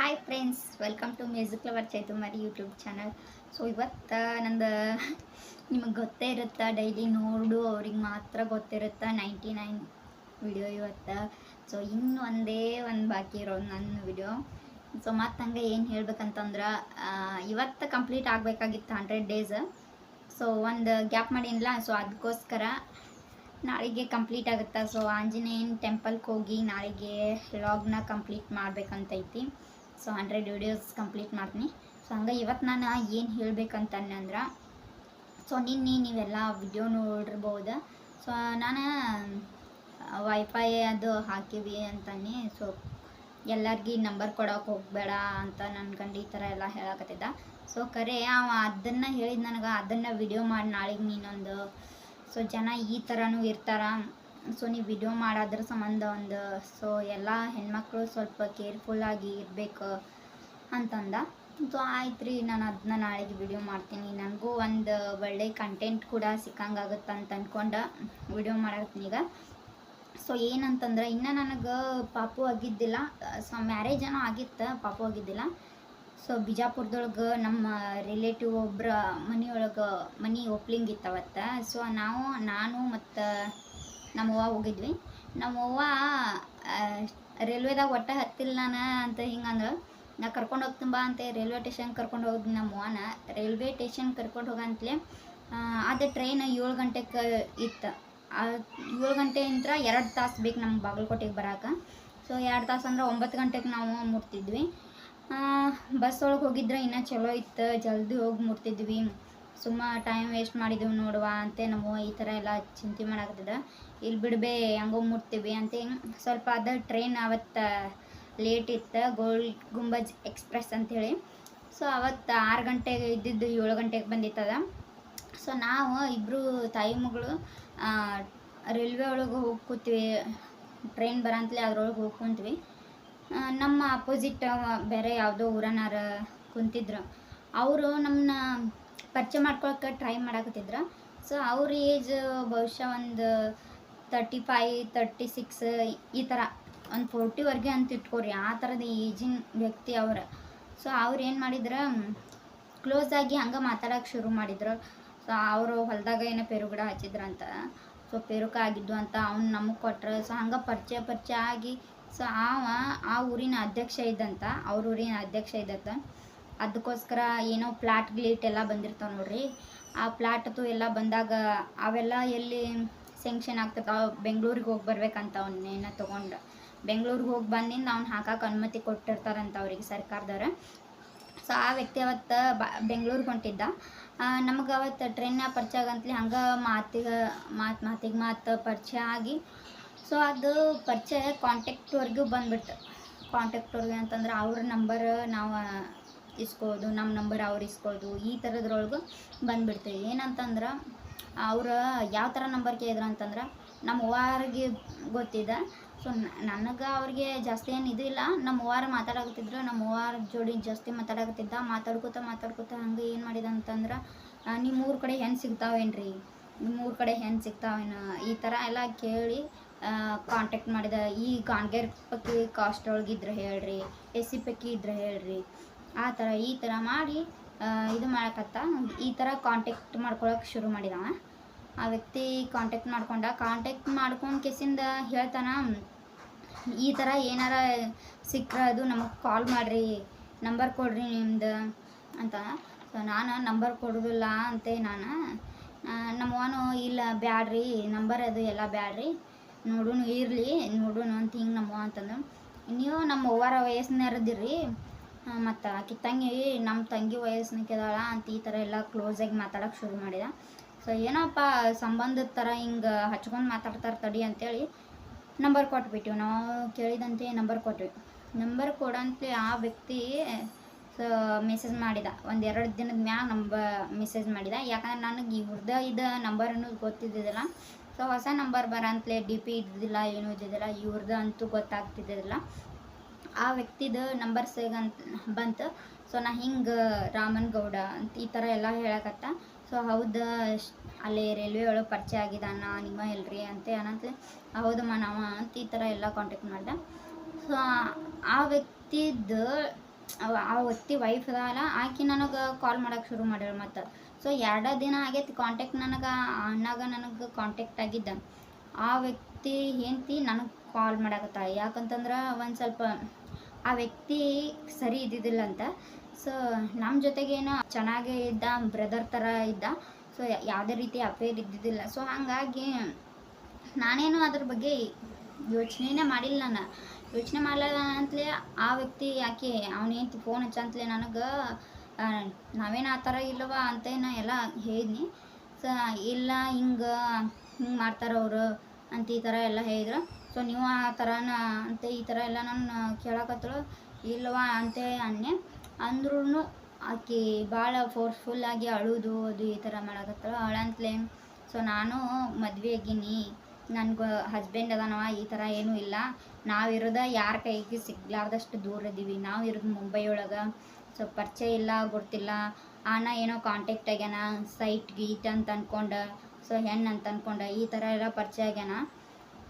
Hi friends welcome to music lover Chaitumari YouTube channel so ಇವತ್ತು ನಂದು ನಿಮಗೆ ಗೊತ್ತೇ ಇರುತ್ತೆ? ಡೈಲಿ ನೋಡು, ಅವ್ರಿಗೆ ಮಾತ್ರ ಗೊತ್ತಿರುತ್ತೆ ನೈಂಟಿ ನೈನ್ ವಿಡಿಯೋ ಇವತ್ತು. ಸೊ ಇನ್ನು ಒಂದೇ ಒಂದು ಬಾಕಿ ಇರೋದು ನನ್ನ ವಿಡಿಯೋ ಸೊ ಮತ್ತು ಹಂಗೆ ಏನು ಹೇಳ್ಬೇಕಂತಂದ್ರೆ ಇವತ್ತು ಕಂಪ್ಲೀಟ್ ಆಗಬೇಕಾಗಿತ್ತು ಹಂಡ್ರೆಡ್ ಡೇಸ್ ಸೊ ಒಂದು ಗ್ಯಾಪ್ ಮಾಡಿಲ್ಲ ಸೊ ಅದಕ್ಕೋಸ್ಕರ ನಾಳೆಗೆ ಕಂಪ್ಲೀಟ್ ಆಗುತ್ತೆ? ಸೊ ಆಂಜನೇಯನ ಟೆಂಪಲ್ಗೆ ಹೋಗಿ ನಾಳೆಗೆ ಲಾಗ್ನ ಕಂಪ್ಲೀಟ್ ಮಾಡ್ಬೇಕಂತೈತಿ. ಸೊ ಹಂಡ್ರೆಡ್ ವಿಡಿಯೋಸ್ ಕಂಪ್ಲೀಟ್ ಮಾಡ್ತೀನಿ. ಸೊ ಹಂಗೆ ಇವತ್ತು ನಾನು ಏನು ಹೇಳಬೇಕಂತಂದೆ ಅಂದ್ರೆ, ಸೊ ನಿನ್ನೆ ನೀವೆಲ್ಲ ವಿಡಿಯೋ ನೋಡಿರ್ಬೋದು. ಸೊ ನಾನು ವೈಫೈ ಅದು ಹಾಕಿವಿ ಅಂತಾನೆ ಸೊ ಎಲ್ಲರಿಗೆ ನಂಬರ್ ಕೊಡೋಕೆ ಹೋಗಬೇಡ ಅಂತ ನನ್ಕಂಡು ಈ ಥರ ಎಲ್ಲ ಹೇಳಕತ್ತಿದ್ದ. ಸೊ ಕರೆ ಅವ ಅದನ್ನು ಹೇಳಿದ ನನಗೆ ಅದನ್ನು ವಿಡಿಯೋ ಮಾಡಿ ನಾಳೆಗೆ ನೀನೊಂದು, ಸೊ ಜನ ಈ ಥರನೂ ಇರ್ತಾರ. ಸೊ ನೀವು ವಿಡಿಯೋ ಮಾಡೋದ್ರ ಸಂಬಂಧ ಒಂದು ಸೊ ಎಲ್ಲ ಹೆಣ್ಮಕ್ಳು ಸ್ವಲ್ಪ ಕೇರ್ಫುಲ್ಲಾಗಿ ಇರಬೇಕು ಅಂತಂದ. ಸೊ ಆಯ್ತು ರೀ ನಾನು ಅದನ್ನ ನಾಳೆಗೆ ವಿಡಿಯೋ ಮಾಡ್ತೀನಿ. ನನಗೂ ಒಂದು ಒಳ್ಳೆ ಕಂಟೆಂಟ್ ಕೂಡ ಸಿಕ್ಕಂಗಾಗುತ್ತೆ ಅಂತ ಅಂದ್ಕೊಂಡು ವಿಡಿಯೋ ಮಾಡತ್ತೀನಿ ಈಗ. ಸೊ ಏನಂತಂದ್ರೆ, ಇನ್ನೂ ನನಗೆ ಪಾಪು ಆಗಿದ್ದಿಲ್ಲ. ಸೊ ಮ್ಯಾರೇಜ್ ಏನೋ ಆಗಿತ್ತು, ಪಾಪು ಆಗಿದ್ದಿಲ್ಲ. ಸೊ ಬಿಜಾಪುರದೊಳಗೆ ನಮ್ಮ ರಿಲೇಟಿವ್ ಒಬ್ಬರ ಮನೆಯೊಳಗೆ ಮನೆ ಓಪ್ಲಿಂಗ್ ಅವತ್ತು ಸೊ ನಾವು, ನಾನು ಮತ್ತು ನಮ್ಮವ್ವ ಹೋಗಿದ್ವಿ. ನಮ್ಮವ್ವ ರೈಲ್ವೆದಾಗ ಒಟ್ಟು ಹತ್ತಿಲ್ಲ ನಾನು ಅಂತ ಹಿಂಗಂದ್ರೆ ನಾ ಕರ್ಕೊಂಡು ಹೋಗ್ತೀನಿ ಬಾ ಅಂತ ರೈಲ್ವೆ ಸ್ಟೇಷನ್ ಕರ್ಕೊಂಡು ಹೋಗಿದ್ವಿ ನಮ್ಮವ್ವನ ರೈಲ್ವೆ ಸ್ಟೇಷನ್ ಕರ್ಕೊಂಡು ಹೋಗಂತಲೇ ಅದು ಟ್ರೈನ್ ಏಳು ಗಂಟೆಗೆ ಇತ್ತು. ಏಳು ಗಂಟೆಯಿಂದ ಎರಡು ತಾಸು ಬೇಕು ನಮ್ಮ ಬಾಗಲಕೋಟೆಗೆ ಬರೋಕೆ. ಸೊ, ಎರಡು ತಾಸು ಅಂದ್ರೆ ಒಂಬತ್ತು ಗಂಟೆಗೆ ನಾವು ಮುಟ್ತಿದ್ವಿ. ಬಸ್ ಒಳಗೆ ಹೋಗಿದ್ರೆ ಇನ್ನೂ ಚಲೋ ಇತ್ತು, ಜಲ್ದಿ ಹೋಗಿ ಮುಟ್ತಿದ್ವಿ. ಸುಮ್ಮ ಟೈಮ್ ವೇಸ್ಟ್ ಮಾಡಿದೀವಿ ನೋಡುವ ಅಂತೆ ನಮ್ಮ ಈ ಥರ ಎಲ್ಲ ಚಿಂತೆ ಮಾಡಾಕತ್ತಿದ್ದ. ಇಲ್ಲಿ ಬಿಡ್ಬೇ, ಹೆಂಗೋ ಮುಟ್ತೀವಿ ಅಂತ ಸ್ವಲ್ಪ ಅದ ಟ್ರೈನ್ ಅವತ್ತು ಲೇಟ್ ಇತ್ತು ಗೋಲ್ ಗುಂಬಜ್ ಎಕ್ಸ್ಪ್ರೆಸ್ ಅಂಥೇಳಿ ಸೊ ಅವತ್ತು ಆರು ಗಂಟೆಗೆ ಇದ್ದಿದ್ದು ಏಳು ಗಂಟೆಗೆ ಬಂದಿತ್ತದ ಸೊ ನಾವು ಇಬ್ಬರು ತಾಯಿ ಮಗಳು ರೈಲ್ವೆ ಒಳಗೆ ಹೋಗಿ ಕೂತೀವಿ. ಟ್ರೈನ್ ಬರಂತಲೇ ಅದ್ರೊಳಗೆ ಹೋಗಿ ಕುಂತೀವಿ. ನಮ್ಮ ಅಪೋಸಿಟ್ ಬೇರೆ ಯಾವುದೋ ಊರನಾರ ಕುಂತಿದ್ರು. ಅವರು ನಮ್ಮನ್ನ ಪರಿಚಯ ಮಾಡ್ಕೊಳಕ್ಕೆ ಟ್ರೈ ಮಾಡಾಕತ್ತಿದ್ರು. ಸೊ ಅವ್ರ ಏಜ್ ಬಹುಶಃ ಒಂದು ತರ್ಟಿ ಫೈ ತರ್ಟಿ ಸಿಕ್ಸ್ ಈ ಥರ ಒಂದು ಫೋರ್ಟಿವರೆಗೆ ಅಂತ ಇಟ್ಕೋರಿ, ಆ ಥರದ ಏಜಿನ ವ್ಯಕ್ತಿ ಅವ್ರ. ಸೊ ಅವ್ರು ಏನು ಮಾಡಿದ್ರು ಕ್ಲೋಸ್ ಆಗಿ ಹಂಗೆ ಮಾತಾಡೋಕೆ ಶುರು ಮಾಡಿದ್ರು. ಸೊ ಅವರು ಹೊಲದಾಗ ಏನೋ ಗಿಡ ಹಚ್ಚಿದ್ರಂತ ಸೊ ಪೇರುಕ ಆಗಿದ್ದು ಅಂತ ಅವ್ನು ನಮಗೆ ಕೊಟ್ರು. ಸೊ ಹಂಗೆ ಪರಿಚಯ ಪರಿಚಯ ಆಗಿ ಸೊ ಅವ ಆ ಊರಿನ ಅಧ್ಯಕ್ಷ ಇದ್ದಂತ, ಅವ್ರ ಊರಿನ ಅಧ್ಯಕ್ಷ ಇದ್ದತ್ತ ಅದಕ್ಕೋಸ್ಕರ ಏನೋ ಫ್ಲಾಟ್ ಗ್ಲೀಟ್ ಎಲ್ಲ ಬಂದಿರ್ತಾವೆ ನೋಡ್ರಿ. ಆ ಪ್ಲಾಟದು ಎಲ್ಲ ಬಂದಾಗ ಅವೆಲ್ಲ ಎಲ್ಲಿ ಸೆಂಕ್ಷನ್ ಆಗ್ತದ ಬೆಂಗಳೂರಿಗೆ ಹೋಗಿ ಬರ್ಬೇಕಂತ ಅವನ್ನೇನ ತೊಗೊಂಡು. ಬೆಂಗಳೂರಿಗೆ ಹೋಗಿ ಬಂದಿಂದ ಅವ್ನು ಹಾಕಕ್ಕೆ ಅನುಮತಿ ಕೊಟ್ಟಿರ್ತಾರಂತ ಅವ್ರಿಗೆ ಸರ್ಕಾರದವ್ರು. ಸೊ ಆ ವ್ಯಕ್ತಿ ಅವತ್ತು ಬ, ಬೆಂಗಳೂರಿಗೆ ಹೊಂಟಿದ್ದ. ನಮಗೆ ಅವತ್ತು ಟ್ರೈನ್ನ ಪರಿಚಯ ಆಗಂತಲೇ ಹಂಗೆ ಮಾತಿಗೆ, ಮಾತು ಮಾತಿಗೆ ಮಾತು ಪರಿಚಯ ಆಗಿ ಸೊ ಅದು ಪರಿಚಯ ಕಾಂಟ್ಯಾಕ್ಟ್ವರೆಗೂ ಬಂದ್ಬಿಡ್ತು ಕಾಂಟ್ಯಾಕ್ಟ್ವರೆಗೆ ಅಂತಂದ್ರೆ ಅವ್ರ ನಂಬರ್ ನಾವು ಇಸ್ಕೋದು ನಮ್ಮ ನಂಬರ್ ಅವ್ರು ಇಸ್ಕೋದು ಈ ಥರದ್ರೊಳಗೆ ಬಂದ್ಬಿಡ್ತು. ಏನಂತಂದ್ರೆ, ಅವ್ರು ಯಾವ ಥರ ನಂಬರ್ ಕೇಳಿದ್ರು ಅಂತಂದ್ರೆ ನಮ್ಮ ಅವ್ವಾರಿಗೆ ಗೊತ್ತಿದೆ. ಸೊ ನನಗೆ ಅವ್ರಿಗೆ ಜಾಸ್ತಿ ಏನು ಇದು ಇಲ್ಲ. ನಮ್ಮ ಅವ್ವಾರ ಮಾತಾಡಕತ್ತಿದ್ರು ನಮ್ಮ ಅವ್ವಾರ ಜೋಡಿ ಜಾಸ್ತಿ ಮಾತಾಡಕತ್ತಿದ್ದ, ಮಾತಾಡ್ಕೊತ ಮಾತಾಡ್ಕೊತ ಹಂಗೆ ಏನು ಮಾಡಿದ ಅಂತಂದ್ರೆ ನಿಮ್ಮ ಊರ ಕಡೆ ಹೆಣ್ಣು ಸಿಗ್ತಾವೇನ್ರಿ? ನಿಮ್ಮ ಊರ ಕಡೆ ಹೆಣ್ಣು ಸಿಗ್ತಾವೇನು? ಈ ಥರ ಎಲ್ಲ ಕೇಳಿ ಕಾಂಟ್ಯಾಕ್ಟ್ ಮಾಡಿದ. ಈ ಗಾಣ್ಗೇರ್ ಪಕ್ಕಿ ಕಾಸ್ಟ್ ಒಳಗಿದ್ರೆ ಹೇಳ್ರಿ, ಎಸ್ ಸಿ ಪಕ್ಕಿ ಇದ್ರೆ ಹೇಳ್ರಿ. ಆ ಥರ, ಈ ಥರ ಮಾಡಿ ಇದು ಮಾಡಕತ್ತ. ಈ ಥರ ಕಾಂಟ್ಯಾಕ್ಟ್ ಮಾಡ್ಕೊಳಕ್ಕೆ ಶುರು ಮಾಡಿದವ. ಆ ವ್ಯಕ್ತಿ ಕಾಂಟ್ಯಾಕ್ಟ್ ಮಾಡ್ಕೊಂಡ ಕಾಂಟ್ಯಾಕ್ಟ್ ಮಾಡ್ಕೊಂಡು ಕೆಸಿಂದ ಹೇಳ್ತಾನ, ಈ ಥರ ಏನಾರ ಸಿಕ್ಕರೆ ಅದು ನಮಗೆ ಕಾಲ್ ಮಾಡಿರಿ ನಂಬರ್ ಕೊಡ್ರಿ ನಿಮ್ದು ಅಂತ. ಸೊ ನಾನು ನಂಬರ್ ಕೊಡೋದಿಲ್ಲ ಅಂತೆ ನಾನು ನಮ್ಮವನು ಇಲ್ಲ, ಬ್ಯಾಡ್ರಿ ನಂಬರ್ ಅದು ಎಲ್ಲ ಬ್ಯಾಡ್ರಿ, ನೋಡೋನು ಇರಲಿ ನೋಡೋಣ ಅಂತ ಹಿಂಗೆ ನಮ್ಮವ ಅಂತಂದು. ನೀವು ನಮ್ಮ ಅವ್ವಾರ ವಯಸ್ಸಿನವ್ರದಿರಿ ಮತ್ತು ಆಕಿ ತಂಗಿ ನಮ್ಮ ತಂಗಿ ವಯಸ್ಸಿನಕ್ಕಿದಾಳ ಅಂತ ಈ ಥರ ಎಲ್ಲ ಕ್ಲೋಸಾಗಿ ಮಾತಾಡೋಕೆ ಶುರು ಮಾಡಿದ. ಸೊ ಏನಪ್ಪ ಸಂಬಂಧದ ಥರ ಹಿಂಗೆ ಹಚ್ಕೊಂಡು ಮಾತಾಡ್ತಾರೆ ತಡಿ ಅಂತೇಳಿ ನಂಬರ್ ಕೊಟ್ಬಿಟ್ಟಿವಿ ನಾವು ಕೇಳಿದಂತೆ ನಂಬರ್ ಕೊಟ್ವಿ. ನಂಬರ್ ಕೊಡಂತೆ ಆ ವ್ಯಕ್ತಿ ಸೊ ಮೆಸೇಜ್ ಮಾಡಿದ. ಒಂದು ಎರಡು ದಿನದ ಮ್ಯಾಲ ನಂಬ ಮೆಸೇಜ್ ಮಾಡಿದ. ಯಾಕಂದ್ರೆ ನನಗೆ ಈ ಹುರ್ದ ಇದ್ದ ನಂಬರ್ ಅನ್ನೋದು ಗೊತ್ತಿದ್ದಿದ್ದಿಲ್ಲ. ಸೊ ಹೊಸ ನಂಬರ್ ಬರಂತಲೇ ಡಿ ಪಿ ಇದ್ದಿದ್ದಿಲ್ಲ, ಏನೂ ಇದ್ದಿದ್ದಿಲ್ಲ. ಇವ್ರದ್ದು ಅಂತೂ ಗೊತ್ತಾಗ್ತಿದ್ದಿಲ್ಲ ಆ ವ್ಯಕ್ತಿದು ನಂಬರ್ ಸೇಗಂತ, ಬಂತು. ಸೊ ನಾ ಹಿಂಗೆ ರಾಮನ್ ಗೌಡ ಅಂತ ಈ ಥರ ಎಲ್ಲ ಹೇಳಕತ್ತ. ಸೊ ಹೌದು ಅಲ್ಲಿ ರೈಲ್ವೆ ಒಳಗೆ ಪರಿಚಯ ಆಗಿದ್ದಾನ ನಿಮ್ಮ ಎಲ್ರಿ ಅಂತ ಏನಂತ ಹೌದಮ್ಮ ನಾವ ಅಂತ ಈ ಥರ ಎಲ್ಲ ಕಾಂಟ್ಯಾಕ್ಟ್ ಮಾಡ್ದೆ. ಸೊ ಆ ವ್ಯಕ್ತಿದ್ದು ಅವ- ಆ ವ್ಯಕ್ತಿ ವೈಫ್ ಅದಲ್ಲ ಆಕಿ ನನಗೆ ಕಾಲ್ ಮಾಡೋಕೆ ಶುರು ಮಾಡ್ಯಾಳ ಮತ್ತು. ಸೊ ಎರಡು ದಿನ ಆಗೈತಿ ಕಾಂಟ್ಯಾಕ್ಟ್ ನನಗೆ, ಅಣ್ಣಾಗ ನನಗೆ ಕಾಂಟ್ಯಾಕ್ಟ್ ಆಗಿದ್ದ. ಆ ವ್ಯಕ್ತಿ ಹೆಂಡ್ತಿ ನನಗೆ ಕಾಲ್ ಮಾಡಾಕತ್ತ. ಯಾಕಂತಂದ್ರೆ ಒಂದು ಸ್ವಲ್ಪ ಆ ವ್ಯಕ್ತಿ ಸರಿ ಇದ್ದಿದ್ದಿಲ್ಲ ಅಂತ. ಸೊ ನಮ್ಮ ಜೊತೆಗೇನೋ ಚೆನ್ನಾಗೇ ಇದ್ದ ಬ್ರದರ್ ಥರ ಇದ್ದ. ಸೊ ಯಾವುದೇ ರೀತಿ ಅಫೇರ್ ಇದ್ದಿದ್ದಿಲ್ಲ. ಸೊ ಹಾಗಾಗಿ ನಾನೇನು ಅದ್ರ ಬಗ್ಗೆ ಯೋಚನೆನೇ ಮಾಡಿಲ್ಲ ನಾನು. ಯೋಚನೆ ಮಾಡಲ್ಲ ಅಂತಲೇ ಆ ವ್ಯಕ್ತಿ ಯಾಕೆ ಅವನೇಂತಿ ಫೋನ್ ಹಚ್ಚಂತಲೇ ನನಗೆ ನಾವೇನು ಆ ಥರ ಇಲ್ಲವ ಅಂತ ಎಲ್ಲ ಹೇಳಿದ್ನಿ. ಸೊ ಇಲ್ಲ, ಹಿಂಗೆ ಹಿಂಗೆ ಮಾಡ್ತಾರೆ ಅವರು ಅಂತ ಈ ಥರ ಎಲ್ಲ ಹೇಳಿದ್ರು. ಸೊ ನೀವು ಆ ಥರನ ಅಂತ ಈ ಥರ ಎಲ್ಲ ನಾನು ಕೇಳಕತ್ತಳು. ಇಲ್ವಾ ಅಂತೇಳಿ ಅನ್ನೆ. ಅಂದ್ರೂ ಆಕೆ ಭಾಳ ಫೋರ್ಸ್ಫುಲ್ಲಾಗಿ ಅಳುವುದು ಅದು ಈ ಥರ ಮಾಡಕತ್ತಳು. ಅಳಂತ್ಲೆ ಸೊ ನಾನು ಮದುವೆ ಆಗೀನಿ. ನನಗೆ ಹಸ್ಬೆಂಡ್ ಅದಾನವ, ಈ ಥರ ಏನೂ ಇಲ್ಲ. ನಾವಿರೋದ ಯಾರ ಕೈಗೆ ಸಿಗ್ಲಾರ್ದಷ್ಟು ದೂರ ಇದ್ದೀವಿ ನಾವು ಇರೋದು ಮುಂಬೈ ಒಳಗೆ. ಸೊ ಪರಿಚಯ ಇಲ್ಲ, ಗೊತ್ತಿಲ್ಲ. ಆನ ಏನೋ ಕಾಂಟ್ಯಾಕ್ಟ್ ಆಗ್ಯಾನ ಸೈಟ್ ಗೀಟ್ ಅಂತ ಅಂದ್ಕೊಂಡು ಸೊ ಹೆಣ್ಣು ಅಂತ ಅನ್ಕೊಂಡ, ಈ ಥರ ಎಲ್ಲ ಪರಿಚಯ ಆಗ್ಯಾನ.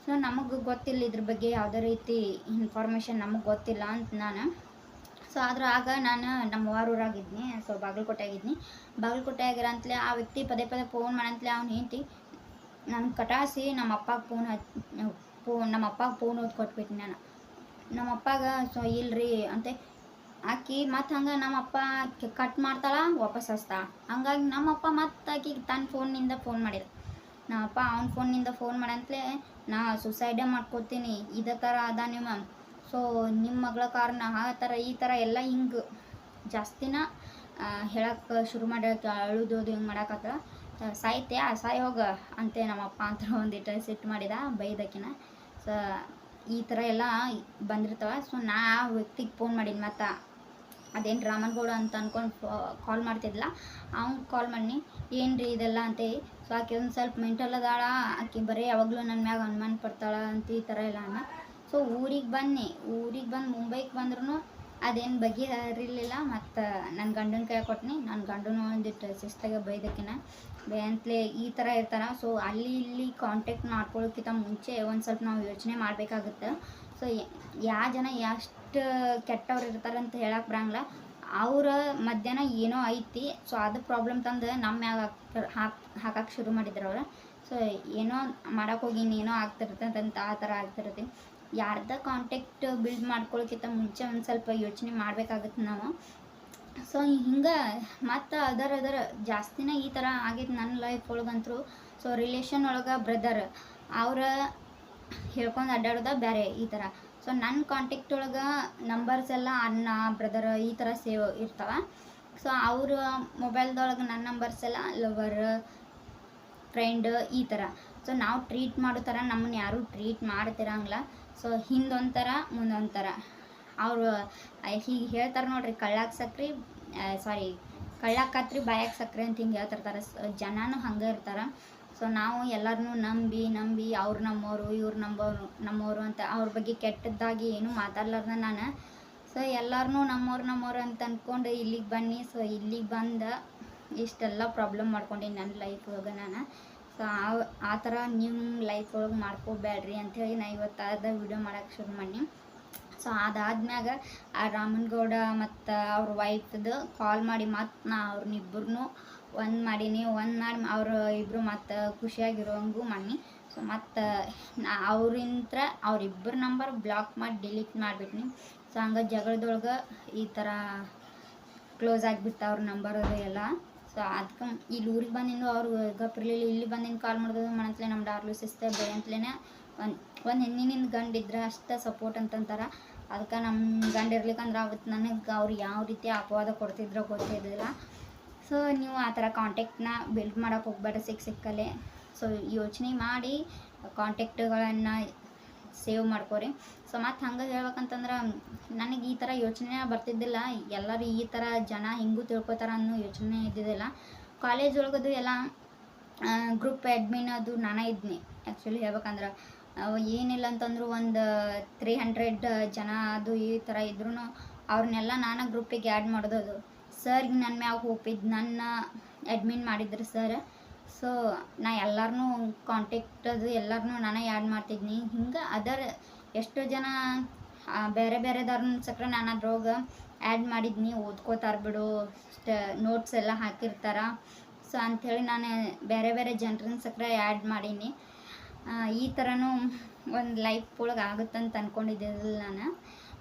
ಸೊ ನಮಗೆ ಗೊತ್ತಿಲ್ಲ ಇದ್ರ ಬಗ್ಗೆ ಯಾವುದೇ ರೀತಿ ಇನ್ಫಾರ್ಮೇಷನ್ ನಮಗೆ ಗೊತ್ತಿಲ್ಲ ಅಂತ ನಾನು. ಸೊ ಆದ್ರೆ ಆಗ ನಾನು ನಮ್ಮ ಊರಾಗಿದ್ನಿ ಸೊ ಬಾಗಲಕೋಟೆ ಆಗಿದ್ನಿ ಬಾಗಲಕೋಟೆ ಆಗಿರ ಅಂತಲೇ ಆ ವ್ಯಕ್ತಿ ಪದೇ ಪದೇ ಫೋನ್ ಮಾಡಂತಲೇ ಅವ್ನು ಹೇಳ್ತಿ ನಾನು ಕಟಾಸಿ ನಮ್ಮ ಅಪ್ಪಗೆ ಫೋನ್ ಹಚ್ ಫೋನ್ ನಮ್ಮ ಅಪ್ಪಗೆ ಫೋನ್ ಓದ್ ಕೊಟ್ಬಿಟ್ಟು ನಾನು. ನಮ್ಮ ಅಪ್ಪಾಗ, ಸೊ, ಇಲ್ರಿ ಅಂತೆ. ಆಕಿ ಮತ್ತು ಹಂಗೆ ನಮ್ಮ ಅಪ್ಪ ಕಟ್ ಮಾಡ್ತಾಳ, ವಾಪಸ್ ಹಚ್ತಾಳ. ಹಂಗಾಗಿ ನಮ್ಮ ಅಪ್ಪ ಮತ್ತು ಆಕಿ ತನ್ನ ಫೋನ್ನಿಂದ ಫೋನ್ ಮಾಡಿದ. ನಮ್ಮ ಅಪ್ಪ ಅವ್ನ ಫೋನ್ನಿಂದ ಫೋನ್ ಮಾಡಂತಲೇ ನಾ ಸುಸೈಡೇ ಮಾಡ್ಕೋತೀನಿ, ಇದೇ ಥರ ಅದ ನಿಮ್ಮ. ಸೊ ನಿಮ್ಮ ಮಗಳ ಕಾರಣ ಆ ಥರ ಈ ಥರ ಎಲ್ಲ ಹಿಂಗೆ ಜಾಸ್ತಿನ ಹೇಳಕ್ಕೆ ಶುರು ಮಾಡಿ ಅಳುದೋದು ಹಿಂಗೆ ಮಾಡಾಕತ್ತ ಸಾಯ್ತೆ, ಆ, ಸಾಯ್ ಹೋಗ, ಅಂತೆ ನಮ್ಮಪ್ಪ ಅಂತ ಒಂದಿಟ್ಟು ಸಿಟ್ಟು ಮಾಡಿದ ಬೈದಕ್ಕಿನ ಸೊ, ಈ ಥರ ಎಲ್ಲ ಬಂದಿರ್ತವೆ. ಸೊ ನಾ ಆ ವ್ಯಕ್ತಿಗೆ ಫೋನ್ ಮಾಡೀನಿ ಮತ್ತು. ಅದೇನು ರಾಮನ್ಗೌಡ ಅಂತ ಅಂದ್ಕೊಂಡು ಕಾಲ್ ಮಾಡ್ತಿದ್ಲ. ಅವ್ನು ಕಾಲ್ ಮಾಡಿ ಏನು ರೀ ಇದೆಲ್ಲ ಅಂತೇಳಿ. ಸೊ ಆಕೆ ಒಂದು ಸ್ವಲ್ಪ ಮೆಂಟಲ್ ಅದಾಳ, ಆಕೆ ಬರೀ ಯಾವಾಗಲೂ ನನ್ನ ಮ್ಯಾಗ ಅನುಮಾನ ಪಡ್ತಾಳ ಅಂತ ಈ ಥರ ಎಲ್ಲ ಅನ್ನ ಸೊ ಊರಿಗೆ ಬನ್ನಿ, ಊರಿಗೆ ಬಂದು ಮುಂಬೈಗೆ ಬಂದ್ರೂ ಅದೇನು ಬಗೆಹರಿಲಿಲ್ಲ, ಮತ್ತು ನನ್ನ ಗಂಡನ ಕೈ ಕೊಟ್ಟಿನಿ ನನ್ನ ಗಂಡನು ಒಂದಿಟ್ಟು ಶಿಸ್ತಾಗೆ ಬೈದಕ್ಕಿನ ಬೇಂತ್ಲೆ ಈ ಥರ ಇರ್ತಾರೆ ಸೊ ಅಲ್ಲಿ ಇಲ್ಲಿ ಕಾಂಟ್ಯಾಕ್ಟ್ ಮಾಡ್ಕೊಳ್ಳೋಕ್ಕಿಂತ ಮುಂಚೆ ಒಂದು ಸ್ವಲ್ಪ ನಾವು ಯೋಚನೆ ಮಾಡಬೇಕಾಗುತ್ತೆ. ಸೊ ಯಾವ ಜನ ಎಷ್ಟು ಕೆಟ್ಟವ್ರು ಇರ್ತಾರೆ ಅಂತ ಹೇಳಕ್ಕೆ ಬರಂಗಿಲ್ಲ. ಅವರ ಮಧ್ಯಾಹ್ನ ಏನೋ ಐತಿ ಸೊ ಅದು ಪ್ರಾಬ್ಲಮ್ ತಂದು ನಮ್ಮ ಮ್ಯಾಗ ಹಾಕ್ ಹಾಕಕ್ಕೆ ಶುರು ಮಾಡಿದ್ರು ಅವ್ರು. ಸೊ ಏನೋ ಮಾಡಕ್ಕೆ ಹೋಗಿ ಏನೋ ಆಗ್ತಿರುತ್ತೆ ಅಂತ ಆ ಥರ ಆಗ್ತಿರುತ್ತೆ. ಯಾರ್ದ ಕಾಂಟ್ಯಾಕ್ಟ್ ಬಿಲ್ಡ್ ಮಾಡ್ಕೊಳ್ಳೋಕ್ಕಿಂತ ಮುಂಚೆ ಒಂದು ಸ್ವಲ್ಪ ಯೋಚನೆ ಮಾಡ್ಬೇಕಾಗತ್ತೆ ನಾವು. ಸೊ ಹಿಂಗೆ ಮತ್ತು ಅದರ ಅದರ ಜಾಸ್ತಿನೇ ಈ ಥರ ಆಗೈತೆ ನನ್ನ ಲೈಫ್ ಒಳಗಂತೂ ಸೊ ರಿಲೇಷನ್ ಒಳಗೆ ಬ್ರದರ್ ಅವ್ರ ಹೇಳ್ಕೊಂಡು ಅಡ್ಡಾಡೋದ ಬೇರೆ ಈ ಥರ. ಸೊ ನನ್ನ ಕಾಂಟ್ಯಾಕ್ಟ್ ಒಳಗೆ ನಂಬರ್ಸ್ ಎಲ್ಲ ಅಣ್ಣ ಬ್ರದರ್ ಈ ಥರ ಸೇವ್ ಇರ್ತವೆ. ಸೊ ಅವ್ರ ಮೊಬೈಲ್ದೊಳಗೆ ನನ್ನ ನಂಬರ್ಸ್ ಎಲ್ಲ ಲವರ್ ಫ್ರೆಂಡ್ ಈ ಥರ ಸೊ ನಾವು ಟ್ರೀಟ್ ಮಾಡೋ ಥರ ನಮ್ಮನ್ನು ಯಾರೂ ಟ್ರೀಟ್ ಮಾಡ್ತಿರಂಗಿಲ್ಲ. ಸೊ ಹಿಂದೊಂಥರ, ಮುಂದೊಂಥರ. ಅವರು ಹೀಗೆ ಹೇಳ್ತಾರೆ ನೋಡ್ರಿ ಕಳ್ಳಾಕ್ ಸಕ್ರಿ ಸಾರಿ ಕಳ್ಳಾಕತ್ರಿ ಬಾಯಾಗ ಸಕ್ರೆ ಅಂತ ಹಿಂಗೆ ಹೇಳ್ತಿರ್ತಾರೆ. ಜನನೂ ಹಂಗೆ ಇರ್ತಾರೆ. ಸೊ ನಾವು ಎಲ್ಲರನ್ನೂ ನಂಬಿ ನಂಬಿ ಅವ್ರು ನಮ್ಮವರು ಇವ್ರು ನಂಬೋರು ನಮ್ಮವರು ಅಂತ ಅವ್ರ ಬಗ್ಗೆ ಕೆಟ್ಟದ್ದಾಗಿ ಏನೂ ಮಾತಾಡ್ಲಾರ್ದ ನಾನು. ಸೊ ಎಲ್ಲರನ್ನೂ ನಮ್ಮೋರು ನಮ್ಮವ್ರು ಅಂತ ಅಂದ್ಕೊಂಡು ಇಲ್ಲಿಗೆ ಬನ್ನಿ. ಸೊ ಇಲ್ಲಿಗೆ ಬಂದ ಇಷ್ಟೆಲ್ಲ ಪ್ರಾಬ್ಲಮ್ ಮಾಡ್ಕೊಂಡೀನಿ ನನ್ನ ಲೈಫ್ ಒಳಗೆ ನಾನು. ಸೊ ಆ ಥರ ನಿಮ್ಮ ಲೈಫ್ ಒಳಗೆ ಮಾಡ್ಕೋಬೇಡ್ರಿ ಅಂಥೇಳಿ ನಾ ಇವತ್ತು ವಿಡಿಯೋ ಮಾಡೋಕ್ಕೆ ಶುರು ಮಾಡಿ ಸೊ ಅದಾದ್ಮ್ಯಾಗ ಆ ರಾಮನಗೌಡ ಮತ್ತು ಅವ್ರ ವೈಫ್ದು ಕಾಲ್ ಮಾಡಿ ಮತ್ತು ನಾ ಅವ್ರನ್ನಿಬ್ಬರನ್ನೂ ಒಂದು ಮಾಡೀನಿ, ಒಂದು ಮಾಡಿ ಅವರು ಇಬ್ಬರು ಮತ್ತು ಖುಷಿಯಾಗಿರೋಂಗೂ ಮಾಡಿ ಸೊ ಮತ್ತು ನಾ ಅವ್ರಿಂತ ಅವ್ರಿಬ್ಬರ ನಂಬರ್ ಬ್ಲಾಕ್ ಮಾಡಿ ಡಿಲೀಟ್ ಮಾಡಿಬಿಟ್ನಿ. ಸೊ ಹಂಗೆ ಜಗಳದೊಳಗೆ ಈ ಥರ ಕ್ಲೋಸ್ ಆಗಿಬಿಟ್ಟು ಅವ್ರ ನಂಬರ್ ಅದು ಎಲ್ಲ. ಸೊ ಅದಕ್ಕೆ ಇಲ್ಲಿ ಊರಿಗೆ ಬಂದಿಂದು ಅವ್ರು ಗಪ್ರಿಲಿಲ್ಲ ಇಲ್ಲಿ ಬಂದಿಂದ ಕಾಲ್ ಮಾಡಿದ್ರು ಮಾಡಂತಲೇ ನಮ್ಮ ಡಾರ್ಲು ಸಿಸ್ಟರ್ ಬೇರೆ ಅಂತಲೇ ಒಂದು ಒಂದು ಹೆಣ್ಣಿನಿಂದ ಗಂಡ ಇದ್ರೆ ಅಷ್ಟೇ ಸಪೋರ್ಟ್ ಅಂತಂತಾರೆ. ಅದಕ್ಕೆ ನಮ್ಮ ಗಂಡ ಇರ್ಲಿಕ್ಕಂದ್ರೆ ಅವತ್ತು ನನಗೆ ಅವ್ರು ಯಾವ ರೀತಿ ಅಪವಾದ ಕೊಡ್ತಿದ್ರೋ ಗೊತ್ತಿದ್ದಿಲ್ಲ ಸೊ ನೀವು ಆ ಥರ ಕಾಂಟ್ಯಾಕ್ಟ್ನ ಬಿಲ್ಡ್ ಮಾಡೋಕೆ ಹೋಗ್ಬೇಡ ಸಿಕ್ಕ ಸಿಕ್ಕಲ್ಲೇ. ಸೊ ಯೋಚನೆ ಮಾಡಿ ಕಾಂಟ್ಯಾಕ್ಟ್ಗಳನ್ನು ಸೇವ್ ಮಾಡ್ಕೋರಿ. ಸೊ ಮತ್ತು ಹಂಗೆ ಹೇಳ್ಬೇಕಂತಂದ್ರೆ, ನನಗೆ ಈ ಥರ ಯೋಚನೆ ಬರ್ತಿದ್ದಿಲ್ಲ. ಎಲ್ಲರೂ ಈ ಥರ ಜನ ಹಿಂಗೂ ತಿಳ್ಕೊತಾರ ಅನ್ನೋ ಯೋಚನೆ ಇದ್ದಿದ್ದಿಲ್ಲ. ಕಾಲೇಜ್ ಒಳಗದು ಎಲ್ಲ ಗ್ರೂಪ್ ಅಡ್ಮಿನ್ ಅದು ನಾನೇ ಇದ್ನಿ. ಆ್ಯಕ್ಚುಲಿ ಹೇಳ್ಬೇಕಂದ್ರೆ ಏನಿಲ್ಲ ಅಂತಂದ್ರು ಒಂದು ತ್ರೀ ಹಂಡ್ರೆಡ್ ಜನ ಅದು ಈ ಥರ ಇದ್ರೂ ಅವ್ರನ್ನೆಲ್ಲ ನಾನು ಗ್ರೂಪಿಗೆ ಆ್ಯಡ್ ಮಾಡೋದು ಸರ್ಗೆ ನನ್ನ ಮ್ಯಾಗ ಹೋಪಿದ್ದು ನನ್ನ ಅಡ್ಮಿನ್ ಮಾಡಿದ್ರು ಸರ್ ಸೊ ನಾ ಎಲ್ಲರನ್ನೂ ಕಾಂಟ್ಯಾಕ್ಟ್ ಅದು ಎಲ್ಲರನ್ನೂ ನಾನೇ ಆ್ಯಡ್ ಮಾಡ್ತಿದ್ನಿ. ಹಿಂಗೆ ಅದರ ಎಷ್ಟೋ ಜನ ಬೇರೆ ಬೇರೆದವ್ರನ್ನ ಸಕ್ರೆ ನಾನು ಅದ್ರೊಳಗ ಆ್ಯಡ್ ಮಾಡಿದ್ನಿ. ಓದ್ಕೋತಾರ ಬಿಡು ನೋಟ್ಸ್ ಎಲ್ಲ ಹಾಕಿರ್ತಾರ. ಸೊ ಅಂಥೇಳಿ ನಾನು ಬೇರೆ ಬೇರೆ ಜನರನ್ನ ಸಕ್ರೆ ಆ್ಯಡ್ ಮಾಡೀನಿ. ಈ ಥರನೂ ಒಂದು ಲೈಫ್ ಒಳಗೆ ಆಗುತ್ತಂತ ಅಂದ್ಕೊಂಡಿದ್ದಿಲ್ಲ ನಾನು.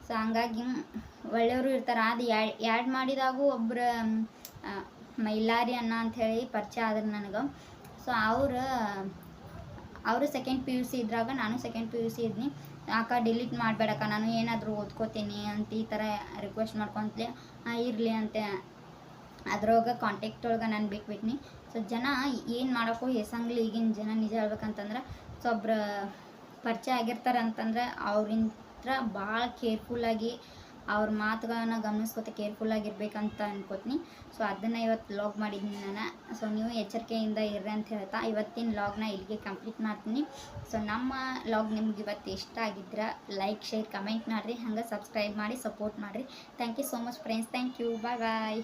ಸೊ ಹಂಗಾಗಿ ಒಳ್ಳೆಯವರು ಇರ್ತಾರೆ. ಅದು ಆ್ಯಡ್ ಮಾಡಿದಾಗೂ ಒಬ್ಬರು ಮೈಲಾರಿ ಅಣ್ಣ ಅಂಥೇಳಿ ಪರಿಚಯ ಆದ್ರೆ ನನಗೆ. ಸೊ ಅವರು ಅವರು ಸೆಕೆಂಡ್ ಪಿ ಯು ಸಿ ಇದ್ರಾಗ ನಾನು ಸೆಕೆಂಡ್ ಪಿ ಯು ಸಿ ಇದ್ನಿ. ಅಕ್ಕ ಡಿಲೀಟ್ ಮಾಡಬೇಡಕ್ಕ ನಾನು ಏನಾದರೂ ಓದ್ಕೋತೀನಿ ಅಂತ ಈ ಥರ ರಿಕ್ವೆಸ್ಟ್ ಮಾಡ್ಕೊಂತಲೇ ಇರಲಿ ಅಂತ ಅದ್ರೊಳಗೆ ಕಾಂಟ್ಯಾಕ್ಟ್ ಒಳಗೆ ನಾನು ಬಿಟ್ಬಿಟ್ನಿ. ಸೊ ಜನ ಏನು ಮಾಡೋಕ್ಕೂ ಹೆಸಂಗ್ಲಿ ಈಗಿನ ಜನ ನಿಜ ಹೇಳ್ಬೇಕಂತಂದ್ರೆ ಸೊ ಒಬ್ರು ಪರಿಚಯ ಆಗಿರ್ತಾರೆ ಅಂತಂದ್ರೆ ಅವ್ರಿಂತ್ರ ಭಾಳ ಕೇರ್ಫುಲ್ಲಾಗಿ ಅವ್ರ ಮಾತುಗಳನ್ನ ಗಮನಿಸ್ಕೊತ ಕೇರ್ಫುಲ್ಲಾಗಿರ್ಬೇಕಂತ ಅನ್ಕೋತೀನಿ. ಸೊ ಅದನ್ನು ಇವತ್ತು ಲಾಗ್ ಮಾಡಿದ್ದೀನಿ ನಾನು. ಸೊ ನೀವು ಎಚ್ಚರಿಕೆಯಿಂದ ಇರ್ರಿ ಅಂತ ಹೇಳ್ತಾ ಇವತ್ತಿನ ಲಾಗ್ನ ಇಲ್ಲಿಗೆ ಕಂಪ್ಲೀಟ್ ಮಾಡ್ತೀನಿ. ಸೊ ನಮ್ಮ ಲಾಗ್ ನಿಮ್ಗೆ ಇವತ್ತು ಇಷ್ಟ ಆಗಿದ್ರೆ ಲೈಕ್ ಶೇರ್ ಕಮೆಂಟ್ ಮಾಡಿರಿ. ಹಂಗೆ ಸಬ್ಸ್ಕ್ರೈಬ್ ಮಾಡಿ ಸಪೋರ್ಟ್ ಮಾಡಿರಿ. Thank you so much friends thank you bye bye